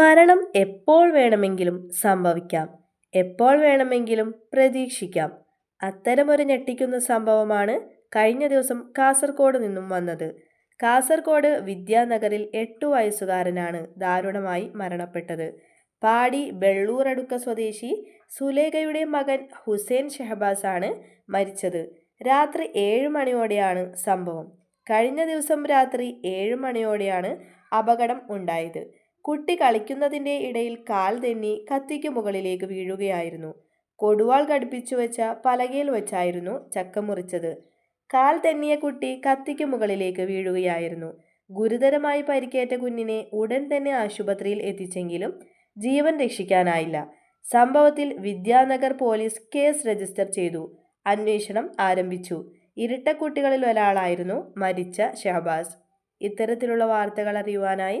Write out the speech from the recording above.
മരണം എപ്പോൾ വേണമെങ്കിലും സംഭവിക്കാം. എപ്പോൾ വേണമെങ്കിലും പ്രതീക്ഷിക്കാം. അത്തരമൊരു ഞെട്ടിക്കുന്ന സംഭവമാണ് കഴിഞ്ഞ ദിവസം കാസർഗോഡ് നിന്നും വന്നത്. കാസർഗോഡ് വിദ്യാനഗറിൽ എട്ടു വയസ്സുകാരനാണ് ദാരുണമായി മരണപ്പെട്ടത്. പാടി വെള്ളൂറടുക്ക സ്വദേശി സുലേഖയുടെ മകൻ ഹുസൈൻ ഷഹബാസ് ആണ് മരിച്ചത്. രാത്രി ഏഴ് മണിയോടെയാണ് സംഭവം. കഴിഞ്ഞ ദിവസം രാത്രി ഏഴ് മണിയോടെയാണ് അപകടം ഉണ്ടായത്. കുട്ടി കളിക്കുന്നതിന്റെ ഇടയിൽ കാൽ തെന്നി കത്തിക്ക് മുകളിലേക്ക് വീഴുകയായിരുന്നു. കൊടുവാൾ ഘടിപ്പിച്ചു വെച്ച പലകയിൽ വെച്ചായിരുന്നു ചക്ക മുറിച്ചത്. കാൽ തെന്നിയ കുട്ടി കത്തിക്ക് മുകളിലേക്ക് വീഴുകയായിരുന്നു. ഗുരുതരമായി പരിക്കേറ്റ കുഞ്ഞിനെ ഉടൻ തന്നെ ആശുപത്രിയിൽ എത്തിച്ചെങ്കിലും ജീവൻ രക്ഷിക്കാനായില്ല. സംഭവത്തിൽ വിദ്യാനഗർ പോലീസ് കേസ് രജിസ്റ്റർ ചെയ്തു. അന്വേഷണം ആരംഭിച്ചു. ഇരട്ടക്കുട്ടികളിൽ ഒരാളായിരുന്നു മരിച്ച ഷഹബാസ്. ഇത്തരത്തിലുള്ള വാർത്തകൾ അറിയുവാനായി